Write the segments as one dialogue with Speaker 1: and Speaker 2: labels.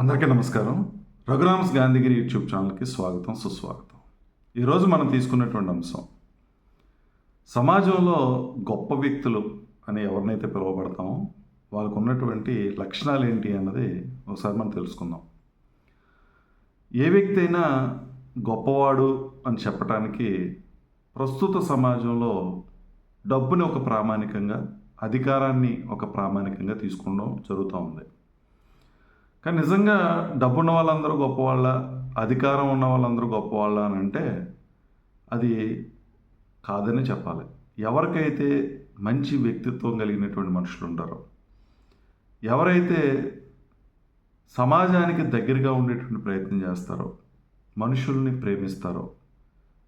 Speaker 1: అందరికీ నమస్కారం. రఘురామ్స్ గాంధీగిరి యూట్యూబ్ ఛానల్కి స్వాగతం సుస్వాగతం. ఈరోజు మనం తీసుకున్నటువంటి అంశం సమాజంలో గొప్ప వ్యక్తులు అని ఎవరినైతే పిలువబడతామో వాళ్ళకు ఉన్నటువంటి లక్షణాలు ఏంటి అన్నది ఒకసారి మనం తెలుసుకుందాం. ఏ వ్యక్తి అయినా గొప్పవాడు అని చెప్పడానికి ప్రస్తుత సమాజంలో డబ్బుని ఒక ప్రామాణికంగా అధికారాన్ని ఒక ప్రామాణికంగా తీసుకోవడం జరుగుతూ ఉంది. కానీ నిజంగా డబ్బున్న వాళ్ళందరూ గొప్పవాళ్ళ అధికారం ఉన్న వాళ్ళందరూ గొప్పవాళ్ళ అని అంటే అది కాదని చెప్పాలి. ఎవరికైతే మంచి వ్యక్తిత్వం కలిగినటువంటి మనుషులు ఉంటారో ఎవరైతే సమాజానికి దగ్గరగా ఉండేటువంటి ప్రయత్నం చేస్తారో మనుషుల్ని ప్రేమిస్తారో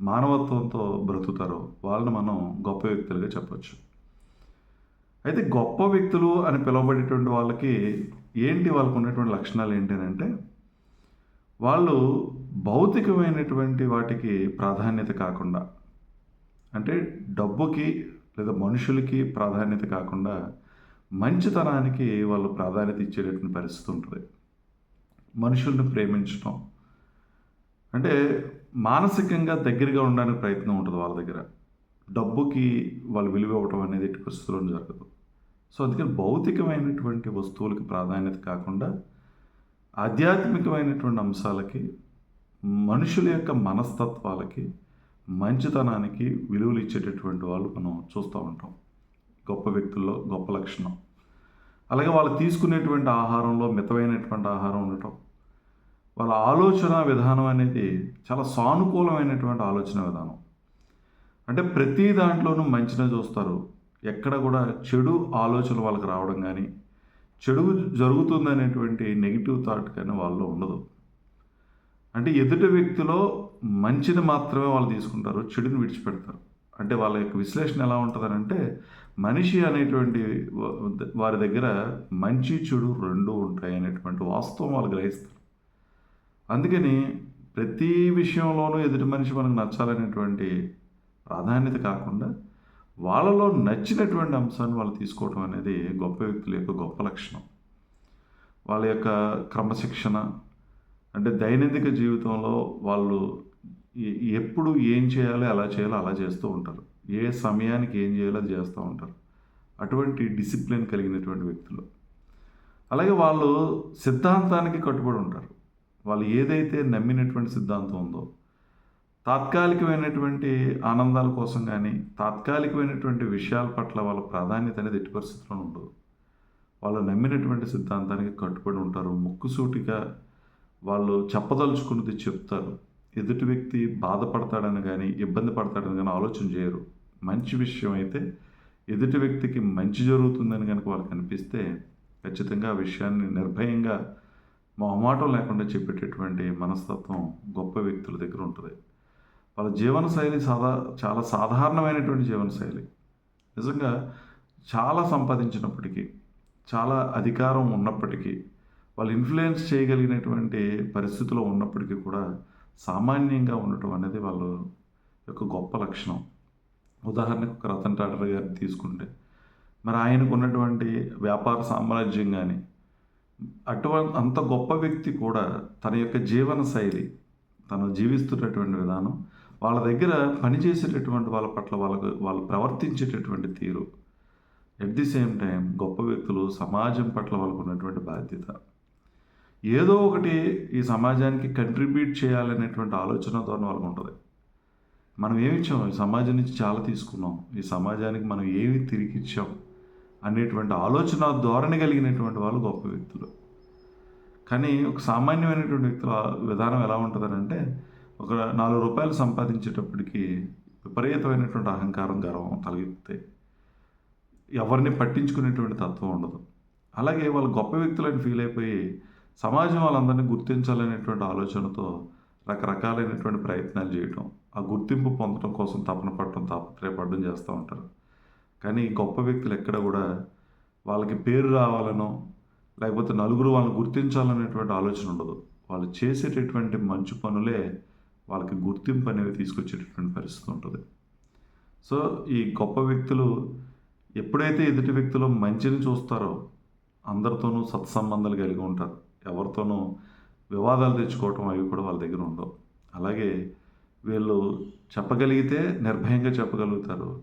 Speaker 1: మానవత్వంతో బ్రతుకుతారో వాళ్ళని మనం గొప్ప వ్యక్తులుగా చెప్పచ్చు. అయితే గొప్ప వ్యక్తులు అని పిలువబడేటువంటి వాళ్ళకి ఏంటి వాళ్ళకు ఉన్నటువంటి లక్షణాలు ఏంటి అని అంటే వాళ్ళు భౌతికమైనటువంటి వాటికి ప్రాధాన్యత కాకుండా అంటే డబ్బుకి లేదా మనుషులకి ప్రాధాన్యత కాకుండా మంచితనానికి వాళ్ళు ప్రాధాన్యత ఇచ్చేటటువంటి పరిస్థితి ఉంటుంది. మనుషుల్ని ప్రేమించడం అంటే మానసికంగా దగ్గరగా ఉండడానికి ప్రయత్నం ఉంటుంది వాళ్ళ దగ్గర. డబ్బుకి వాళ్ళు విలువ ఇవ్వటం అనేది ఎట్టి పరిస్థితుల్లో జరగదు. సో అందుకని భౌతికమైనటువంటి వస్తువులకు ప్రాధాన్యత కాకుండా ఆధ్యాత్మికమైనటువంటి అంశాలకి మనుషుల యొక్క మనస్తత్వాలకి మంచితనానికి విలువలు ఇచ్చేటటువంటి వాళ్ళు మనం చూస్తూ ఉంటాం. గొప్ప వ్యక్తుల్లో గొప్ప లక్షణం. అలాగే వాళ్ళు తీసుకునేటువంటి ఆహారంలో మితమైనటువంటి ఆహారం ఉండటం. వాళ్ళ ఆలోచన విధానం అనేది చాలా సానుకూలమైనటువంటి ఆలోచన విధానం. అంటే ప్రతి దాంట్లోనూ మంచినే చూస్తారు. ఎక్కడ కూడా చెడు ఆలోచనలు వాళ్ళకి రావడం కానీ చెడు జరుగుతుందనేటువంటి నెగిటివ్ థాట్ కానీ వాళ్ళలో ఉండదు. అంటే ఎదుటి వ్యక్తిలో మంచిని మాత్రమే వాళ్ళు తీసుకుంటారు చెడుని విడిచిపెడతారు. అంటే వాళ్ళ యొక్క విశ్లేషణ ఎలా ఉంటుందనంటే మనిషి అనేటువంటి వారి దగ్గర మంచి చెడు రెండు ఉంటాయి అనేటువంటి వాస్తవం వాళ్ళు గ్రహిస్తారు. అందుకని ప్రతి విషయంలోనూ ఎదుటి మనిషి మనకు నచ్చాలనేటువంటి ప్రాధాన్యత కాకుండా వాళ్ళలో నచ్చినటువంటి అంశాన్ని వాళ్ళు తీసుకోవడం అనేది గొప్ప వ్యక్తుల యొక్క గొప్ప లక్షణం. వాళ్ళ యొక్క క్రమశిక్షణ అంటే దైనందిక జీవితంలో వాళ్ళు ఎప్పుడు ఏం చేయాలో ఎలా చేయాలో అలా చేస్తూ ఉంటారు. ఏ సమయానికి ఏం చేయాలో అది చేస్తూ ఉంటారు. అటువంటి డిసిప్లిన్ కలిగినటువంటి వ్యక్తులు. అలాగే వాళ్ళు సిద్ధాంతానికి కట్టుబడి ఉంటారు. వాళ్ళు ఏదైతే నమ్మినటువంటి సిద్ధాంతం ఉందో తాత్కాలికమైనటువంటి ఆనందాల కోసం కానీ తాత్కాలికమైనటువంటి విషయాల పట్ల వాళ్ళ ప్రాధాన్యత అనేది ఎట్టి పరిస్థితుల్లో ఉండదు. వాళ్ళు నమ్మినటువంటి సిద్ధాంతానికి కట్టుబడి ఉంటారు. ముక్కుసూటిగా వాళ్ళు చెప్పదలుచుకున్నది చెప్తారు. ఎదుటి వ్యక్తి బాధపడతాడని కానీ ఇబ్బంది పడతాడని కానీ ఆలోచన చేయరు. మంచి విషయం అయితే ఎదుటి వ్యక్తికి మంచి జరుగుతుందని కనుక వాళ్ళకి అనిపిస్తే ఖచ్చితంగా ఆ విషయాన్ని నిర్భయంగా మొహమాటం లేకుండా చెప్పేటటువంటి మనస్తత్వం గొప్ప వ్యక్తుల దగ్గర ఉంటుంది. వాళ్ళ జీవనశైలి సాదా చాలా సాధారణమైనటువంటి జీవనశైలి. నిజంగా చాలా సంపాదించినప్పటికీ చాలా అధికారం ఉన్నప్పటికీ వాళ్ళు ఇన్ఫ్లుయెన్స్ చేయగలిగినటువంటి పరిస్థితిలో ఉన్నప్పటికీ కూడా సామాన్యంగా ఉండటం అనేది వాళ్ళ యొక్క గొప్ప లక్షణం. ఉదాహరణకు ఒక రతన్ టాటా గారిని తీసుకుంటే మరి ఆయనకు ఉన్నటువంటి వ్యాపార సామ్రాజ్యం కానీ అటువంటి అంత గొప్ప వ్యక్తి కూడా తన యొక్క జీవన శైలి తను జీవిస్తున్నటువంటి విధానం వాళ్ళ దగ్గర పనిచేసేటటువంటి వాళ్ళ పట్ల వాళ్ళకు వాళ్ళు ప్రవర్తించేటటువంటి తీరు. ఎట్ ది సేమ్ టైం గొప్ప వ్యక్తులు సమాజం పట్ల వాళ్ళకు ఉన్నటువంటి బాధ్యత. ఏదో ఒకటి ఈ సమాజానికి కంట్రిబ్యూట్ చేయాలనేటువంటి ఆలోచన ధోరణి వాళ్ళకు ఉంటుంది. మనం ఏమిచ్చాం ఈ సమాజం నుంచి చాలా తీసుకున్నాం. ఈ సమాజానికి మనం ఏమి తిరిగి ఇచ్చాం? అనేటువంటి ఆలోచన ధోరణి కలిగినటువంటి వాళ్ళు గొప్ప వ్యక్తులు. కానీ ఒక సామాన్యమైనటువంటి వ్యక్తుల విధానం ఎలా ఉంటుందని అంటే ఒక నాలుగు రూపాయలు సంపాదించేటప్పటికి విపరీతమైనటువంటి అహంకారం గర్వం తలెత్తాయి ఎవరిని పట్టించుకునేటువంటి తత్వం ఉండదు. అలాగే వాళ్ళు గొప్ప వ్యక్తులని ఫీల్ అయిపోయి సమాజం వాళ్ళందరినీ గుర్తించాలనేటువంటి ఆలోచనతో రకరకాలైనటువంటి ప్రయత్నాలు చేయటం ఆ గుర్తింపు పొందడం కోసం తపన పడటం తాపత్రయపడడం చేస్తూ ఉంటారు. కానీ గొప్ప వ్యక్తులు ఎక్కడ కూడా వాళ్ళకి పేరు రావాలనో లేకపోతే నలుగురు వాళ్ళని గుర్తించాలనేటువంటి ఆలోచన ఉండదు. వాళ్ళు చేసేటటువంటి మంచి పనులే వాళ్ళకి గుర్తింపు అనేది తీసుకొచ్చేటటువంటి పరిస్థితి ఉంటుంది. సో ఈ గొప్ప వ్యక్తులు ఎప్పుడైతే ఎదుటి వ్యక్తులు మంచిని చూస్తారో అందరితోనూ సత్సంబంధాలు కలిగి ఉంటారు. ఎవరితోనూ వివాదాలు తెచ్చుకోవటం అవి కూడా వాళ్ళ దగ్గర ఉండవు. అలాగే వీళ్ళు చెప్పగలిగితే నిర్భయంగా చెప్పగలుగుతారు.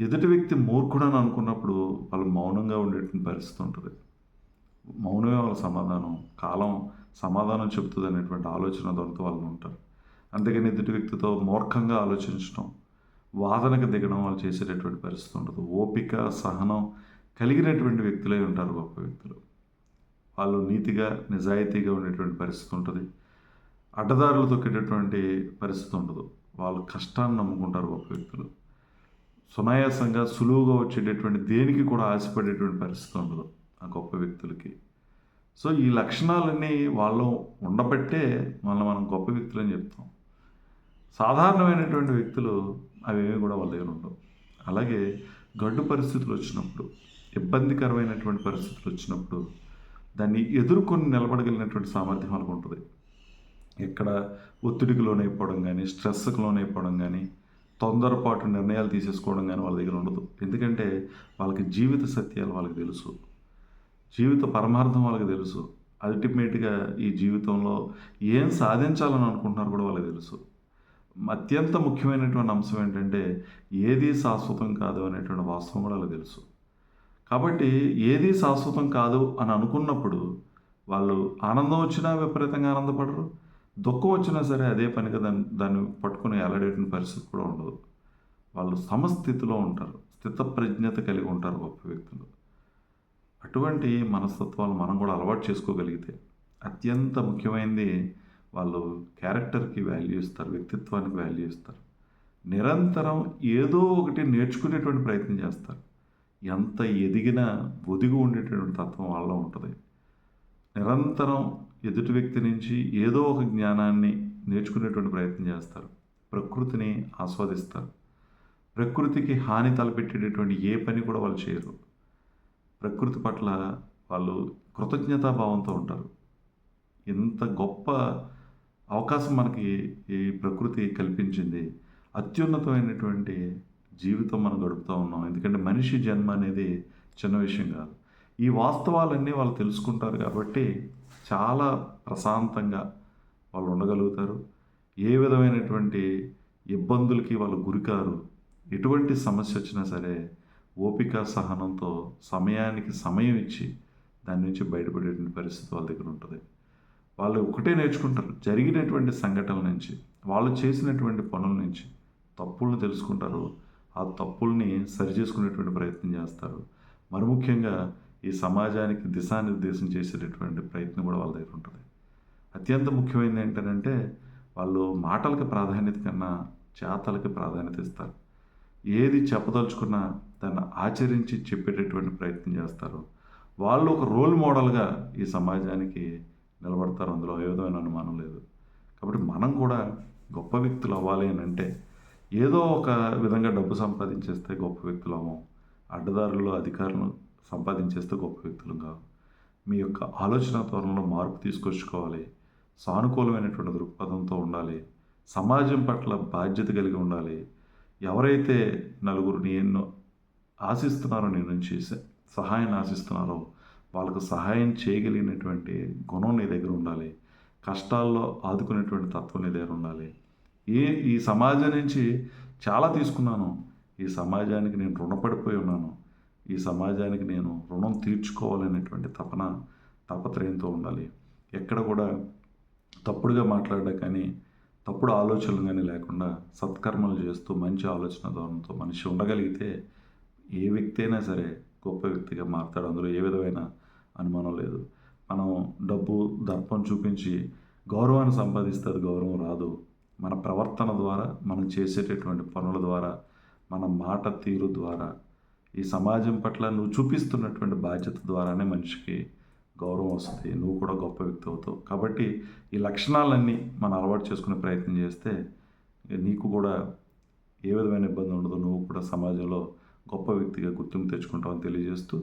Speaker 1: ఎదుటి వ్యక్తి మూర్ఖుడని అనుకున్నప్పుడు వాళ్ళు మౌనంగా ఉండేటువంటి పరిస్థితి ఉంటుంది. మౌనమే వాళ్ళ సమాధానం. కాలం సమాధానం చెబుతుంది అనేటువంటి ఆలోచన దొరకతో వాళ్ళు ఉంటారు. అందుకని ఎదుటి వ్యక్తితో మూర్ఖంగా ఆలోచించడం వాదనకు దిగడం వాళ్ళు చేసేటటువంటి పరిస్థితి ఉండదు. ఓపిక సహనం కలిగినటువంటి వ్యక్తులే ఉంటారు గొప్ప వ్యక్తులు. వాళ్ళు నీతిగా నిజాయితీగా ఉండేటువంటి పరిస్థితి ఉంటుంది. అడ్డదారులు తొక్కేటటువంటి పరిస్థితి ఉండదు. వాళ్ళు కష్టాన్ని నమ్ముకుంటారు గొప్ప వ్యక్తులు. సునాయాసంగా సులువుగా వచ్చేటటువంటి దేనికి కూడా ఆశపడేటువంటి పరిస్థితి ఉండదు ఆ గొప్ప వ్యక్తులకి. సో ఈ లక్షణాలన్నీ వాళ్ళు ఉండబట్టే మనం మనం గొప్ప వ్యక్తులని చెప్తాం. సాధారణమైనటువంటి వ్యక్తులు అవేమీ కూడా వాళ్ళ దగ్గర ఉండవు. అలాగే గడ్డు పరిస్థితులు వచ్చినప్పుడు ఇబ్బందికరమైనటువంటి పరిస్థితులు వచ్చినప్పుడు దాన్ని ఎదుర్కొని నిలబడగలిగినటువంటి సామర్థ్యం వాళ్ళకు ఉంటుంది. ఎక్కడ ఒత్తిడికి లోనైపోవడం కానీ స్ట్రెస్కి లోనైపోవడం కానీ తొందరపాటు నిర్ణయాలు తీసేసుకోవడం కానీ వాళ్ళ దగ్గర ఉండదు. ఎందుకంటే వాళ్ళకి జీవిత సత్యాలు వాళ్ళకి తెలుసు. జీవిత పరమార్థం వాళ్ళకి తెలుసు. అల్టిమేట్గా ఈ జీవితంలో ఏం సాధించాలని అనుకుంటున్నారు కూడా వాళ్ళకి తెలుసు. అత్యంత ముఖ్యమైనటువంటి అంశం ఏంటంటే ఏది శాశ్వతం కాదు అనేటువంటి వాస్తవం కూడా వాళ్ళకి తెలుసు. కాబట్టి ఏది శాశ్వతం కాదు అని అనుకున్నప్పుడు వాళ్ళు ఆనందం వచ్చినా విపరీతంగా ఆనందపడరు దుఃఖం వచ్చినా సరే అదే పనిగా దాన్ని దాన్ని పట్టుకుని ఎలాడేటువంటి పరిస్థితి కూడా ఉండదు. వాళ్ళు సమస్థితిలో ఉంటారు స్థితప్రజ్ఞత కలిగి ఉంటారు గొప్ప వ్యక్తులు. అటువంటి మనస్తత్వాలు మనం కూడా అలవాటు చేసుకోగలిగితే అత్యంత ముఖ్యమైనది వాళ్ళు క్యారెక్టర్కి వాల్యూ ఇస్తారు వ్యక్తిత్వానికి వాల్యూ ఇస్తారు. నిరంతరం ఏదో ఒకటి నేర్చుకునేటువంటి ప్రయత్నం చేస్తారు. ఎంత ఎదిగినా ఒదిగి ఉండేటటువంటి తత్వం వాళ్ళలో ఉంటుంది. నిరంతరం ఎదుటి వ్యక్తి నుంచి ఏదో ఒక జ్ఞానాన్ని నేర్చుకునేటువంటి ప్రయత్నం చేస్తారు. ప్రకృతిని ఆస్వాదిస్తారు. ప్రకృతికి హాని తలపెట్టేటటువంటి ఏ పని కూడా వాళ్ళు చేయరు. ప్రకృతి పట్ల వాళ్ళు కృతజ్ఞతాభావంతో ఉంటారు. ఇంత గొప్ప అవకాశం మనకి ఈ ప్రకృతి కల్పించింది. అత్యున్నతమైనటువంటి జీవితం మనం గడుపుతూ ఉన్నాం. ఎందుకంటే మనిషి జన్మ అనేది చిన్న విషయం కాదు. ఈ వాస్తవాలన్నీ వాళ్ళు తెలుసుకుంటారు కాబట్టి చాలా ప్రశాంతంగా వాళ్ళు ఉండగలుగుతారు. ఏ విధమైనటువంటి ఇబ్బందులకి వాళ్ళు గురికారు ఎటువంటి సమస్య వచ్చినా సరే ఓపిక సహనంతో సమయానికి సమయం ఇచ్చి దాని నుంచి బయటపడేటువంటి పరిస్థితి వాళ్ళ దగ్గర ఉంటుంది. వాళ్ళు ఒకటే నేర్చుకుంటారు. జరిగినటువంటి సంఘటనల నుంచి వాళ్ళు చేసినటువంటి పనుల నుంచి తప్పులను తెలుసుకుంటారు. ఆ తప్పుల్ని సరిచేసుకునేటువంటి ప్రయత్నం చేస్తారు. మరి ముఖ్యంగా ఈ సమాజానికి దిశానిర్దేశం చేసేటటువంటి ప్రయత్నం కూడా వాళ్ళ దగ్గర ఉంటుంది. అత్యంత ముఖ్యమైనది ఏంటంటే వాళ్ళు మాటలకి ప్రాధాన్యత కన్నా చేతలకి ప్రాధాన్యత ఇస్తారు. ఏది చెప్పదలుచుకున్నా దాన్ని ఆచరించి చెప్పేటటువంటి ప్రయత్నం చేస్తారు. వాళ్ళు ఒక రోల్ మోడల్గా ఈ సమాజానికి నిలబడతారు. అందులో ఏ విధమైన అనుమానం లేదు. కాబట్టి మనం కూడా గొప్ప వ్యక్తులు అవ్వాలి అని అంటే ఏదో ఒక విధంగా డబ్బు సంపాదించేస్తే గొప్ప వ్యక్తులు అవ్వం. అడ్డదారుల్లో అధికారులు సంపాదించేస్తే గొప్ప వ్యక్తులు కావు. మీ యొక్క ఆలోచన ధోరణిలో మార్పు తీసుకొచ్చుకోవాలి. సానుకూలమైనటువంటి దృక్పథంతో ఉండాలి. సమాజం పట్ల బాధ్యత కలిగి ఉండాలి. ఎవరైతే నలుగురు నేను ఆశిస్తున్నారో నీ నుంచి సహాయాన్ని ఆశిస్తున్నారో వాళ్ళకు సహాయం చేయగలిగినటువంటి గుణం నీ దగ్గర ఉండాలి. కష్టాల్లో ఆదుకునేటువంటి తత్వం నీ దగ్గర ఉండాలి. ఈ ఈ సమాజం నుంచి చాలా తీసుకున్నాను. ఈ సమాజానికి నేను రుణపడిపోయి ఉన్నాను. ఈ సమాజానికి నేను రుణం తీర్చుకోవాలనేటువంటి తపన తపత్రయంతో ఉండాలి. ఎక్కడ కూడా తప్పుడుగా మాట్లాడడం కానీ తప్పుడు ఆలోచనలు కానీ లేకుండా సత్కర్మలు చేస్తూ మంచి ఆలోచన ధోరణితో మనిషి ఉండగలిగితే ఏ వ్యక్తి అయినా సరే గొప్ప వ్యక్తిగా మారుతాడు. అందులో ఏ విధమైన అనుమానం లేదు. మనం డబ్బు దర్పం చూపించి గౌరవాన్ని సంపాదిస్తే అది గౌరవం రాదు. మన ప్రవర్తన ద్వారా మనం చేసేటటువంటి పనుల ద్వారా మన మాట తీరు ద్వారా ఈ సమాజం పట్ల నువ్వు చూపిస్తున్నటువంటి బాధ్యత ద్వారానే మనిషికి గౌరవం వస్తుంది. నువ్వు కూడా గొప్ప వ్యక్తి అవుతావు. కాబట్టి ఈ లక్షణాలన్నీ మనం అలవాటు చేసుకునే ప్రయత్నం చేస్తే నీకు కూడా ఏ విధమైన ఇబ్బంది ఉండదు. నువ్వు కూడా సమాజంలో గొప్ప వ్యక్తిగా గుర్తింపు తెచ్చుకుంటావని తెలియజేస్తూ